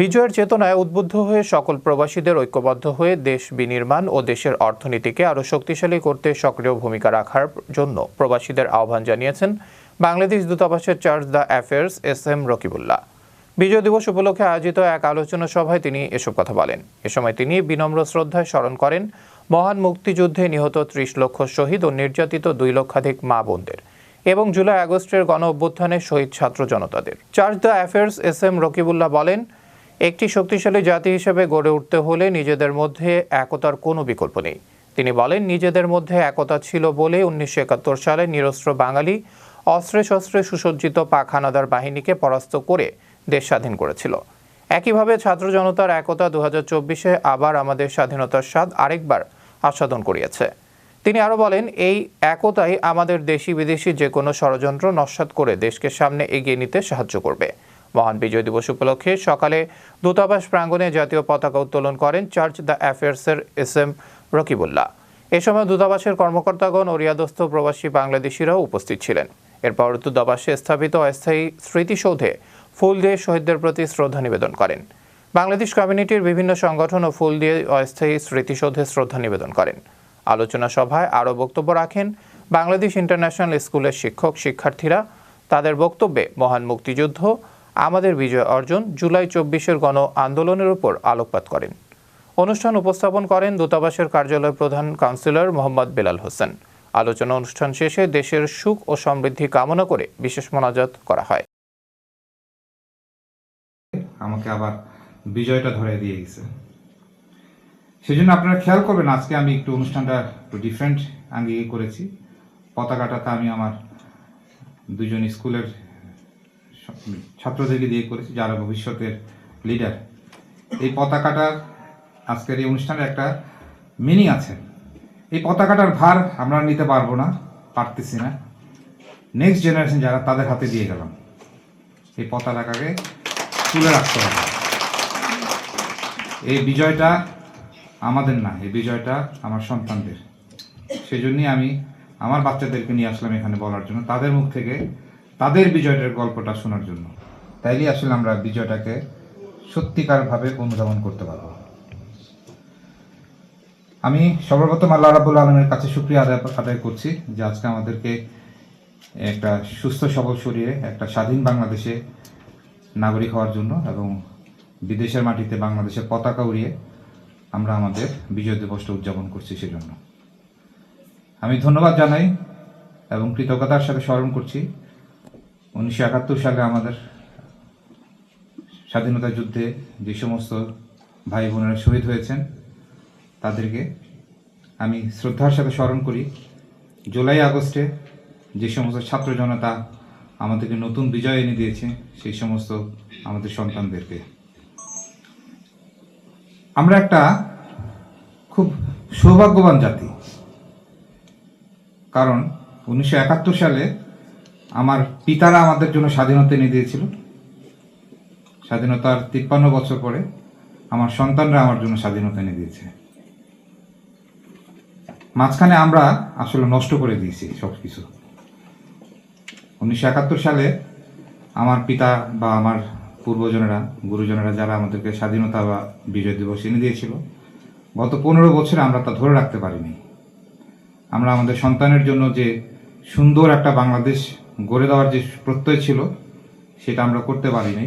বিজয়ের চেতনায় উদ্বুদ্ধ হয়ে সকল প্রবাসীদের ঐক্যবদ্ধ হয়ে দেশ বিনির্মাণ ও দেশের অর্থনীতিকে আরও শক্তিশালী করতে সক্রিয় ভূমিকা রাখার জন্য প্রবাসীদের আহ্বান জানিয়েছেন বাংলাদেশ দূতাবাসের charge d' affaires S M Rakibullah. Bijoy Dibosh উপলক্ষে আয়োজিত এক আলোচনা সভায় তিনি এসব কথা বলেন। এ সময় তিনি বিনম্র শ্রদ্ধায় স্মরণ করেন, মহান মুক্তিযুদ্ধে নিহত ত্রিশ লক্ষ শহীদ ও নির্যাতিত দুই লক্ষাধিক মা বোনদের এবং জুলাই আগস্টের গণ অভ্যুত্থানে শহীদ ছাত্র জনতাদের। Charge d' affaires S M Rakibullah বলেন একটি শক্তিশালী জাতি হিসেবে গড়ে উঠতে হলে নিজেদের মধ্যে একতার কোনো বিকল্প নেই। তিনি বলেন, নিজেদের মধ্যে একতা ছিল বলে উনিশশো একাত্তর সালে নিরস্ত্র বাঙালি অস্ত্রে শস্ত্রে সুসজ্জিত পাখানাদার বাহিনীকে পরাস্ত করে দেশ স্বাধীন করেছিল। একইভাবে ছাত্র জনতার একতা দু হাজার চব্বিশে আবার আমাদের স্বাধীনতার স্বাদ আরেকবার আস্বাদন করিয়েছে। তিনি আরও বলেন, এই একতাই আমাদের দেশি বিদেশি যে কোনো ষড়যন্ত্র নস্যাৎ করে দেশকে সামনে এগিয়ে নিতে সাহায্য করবে। মহান বিজয় দিবস উপলক্ষে সকালে দূতাবাস প্রাঙ্গণে জাতীয় পতাকা উত্তোলন করেন চার্চ দ্য অ্যাফেয়ার্সের এস এম রকিবুল্লাহ। এ সময় দূতাবাসের কর্মকর্তাগণ ও রিয়াদস্থ প্রবাসী বাংলাদেশিরাও উপস্থিত ছিলেন। এরপর দূতাবাসে স্থাপিত অস্থায়ী স্মৃতিসৌধে ফুল দিয়ে শহীদদের প্রতি শ্রদ্ধা নিবেদন করেন। বাংলাদেশ কমিউনিটির বিভিন্ন সংগঠন ও ফুল দিয়ে অস্থায়ী স্মৃতিসৌধে শ্রদ্ধা নিবেদন করেন। আলোচনা সভায় আরও বক্তব্য রাখেন বাংলাদেশ ইন্টারন্যাশনাল স্কুলের শিক্ষক, শিক্ষার্থীরা। তাদের বক্তব্যে মহান মুক্তিযুদ্ধ আমাদের বিজয় অর্জন জুলাই চব্বিশের গণ আন্দোলনের উপর আলোকপাত করেন। অনুষ্ঠান উপস্থাপন করেন দূতাবাসের কার্যালয় প্রধান কাউন্সিলর মোহাম্মদ বেলাল হোসেন। আলোচনা অনুষ্ঠান শেষে দেশের সুখ ও সমৃদ্ধি কামনা করে বিশেষ মোনাজাত করা হয়। আমাকে আবার বিজয়টা ধরে দিয়ে গেছে। সেই জন্য আপনারা খেয়াল করবেন, আজকে আমি একটু অনুষ্ঠানটা একটু ডিফারেন্ট আঙ্গিকে করেছি। পতাকাটাতে আমি আমার দুজন স্কুলের ছাত্রদেরকে দিয়ে করেছি, যারা ভবিষ্যতের লিডার এই পতাকাটার আজকের এই অনুষ্ঠানের একটা মিনিং আছে। এই পতাকাটার ভার আমরা নিতে পারব না, পারতেছি না। নেক্সট জেনারেশন যারা, তাদের হাতে দিয়ে গেলাম। এই পতাকাকে তুলে রাখতে হবে। এই বিজয়টা আমাদের না, এই বিজয়টা আমার সন্তানদের। সেই জন্যই আমি আমার বাচ্চাদেরকে নিয়ে আসলাম এখানে বলার জন্য। তাদের মুখ থেকে তাদের বিজয়টার গল্পটা শোনার জন্য। তাইলে আসলে আমরা বিজয়টাকে সত্যিকারভাবে অনুধাবন করতে পারব। আমি সর্বপ্রথম আল্লাহ রাবুল আলমের কাছে সুক্রিয়া আদায় আদায় করছি যে আজকে আমাদেরকে একটা সুস্থ, সবল শরীরে একটা স্বাধীন বাংলাদেশে নাগরিক হওয়ার জন্য এবং বিদেশের মাটিতে বাংলাদেশের পতাকা উড়িয়ে আমরা আমাদের বিজয় দিবসটা উদযাপন করছি সেজন্য। আমি ধন্যবাদ জানাই এবং কৃতজ্ঞতার সাথে স্মরণ করছি। উনিশশো একাত্তর সালে আমাদের স্বাধীনতা যুদ্ধে যে সমস্ত ভাই বোনেরা শহীদ হয়েছেন, তাদেরকে আমি শ্রদ্ধার সাথে স্মরণ করি। জুলাই আগস্টে যে সমস্ত ছাত্র জনতা আমাদেরকে নতুন বিজয় এনে দিয়েছে, সেই সমস্ত আমাদের সন্তানদেরকে। আমরা একটা খুব সৌভাগ্যবান জাতি। কারণ উনিশশো একাত্তর সালে আমার পিতারা আমাদের জন্য স্বাধীনতা এনে দিয়েছিল। স্বাধীনতার তিপ্পান্ন বছর পরে আমার সন্তানরা আমার জন্য স্বাধীনতা এনে দিয়েছে। মাঝখানে আমরা আসলে নষ্ট করে দিয়েছি সব কিছু উনিশশো একাত্তর সালে আমার পিতা বা আমার পূর্বজনেরা, গুরুজনেরা যারা আমাদেরকে স্বাধীনতা বা বিজয় দিবস এনে দিয়েছিল, গত পনেরো বছরে আমরা তা ধরে রাখতে পারিনি। আমরা আমাদের সন্তানের জন্য যে সুন্দর একটা বাংলাদেশ গড়ে দেওয়ার যে প্রত্যয় ছিল সেটা আমরা করতে পারিনি।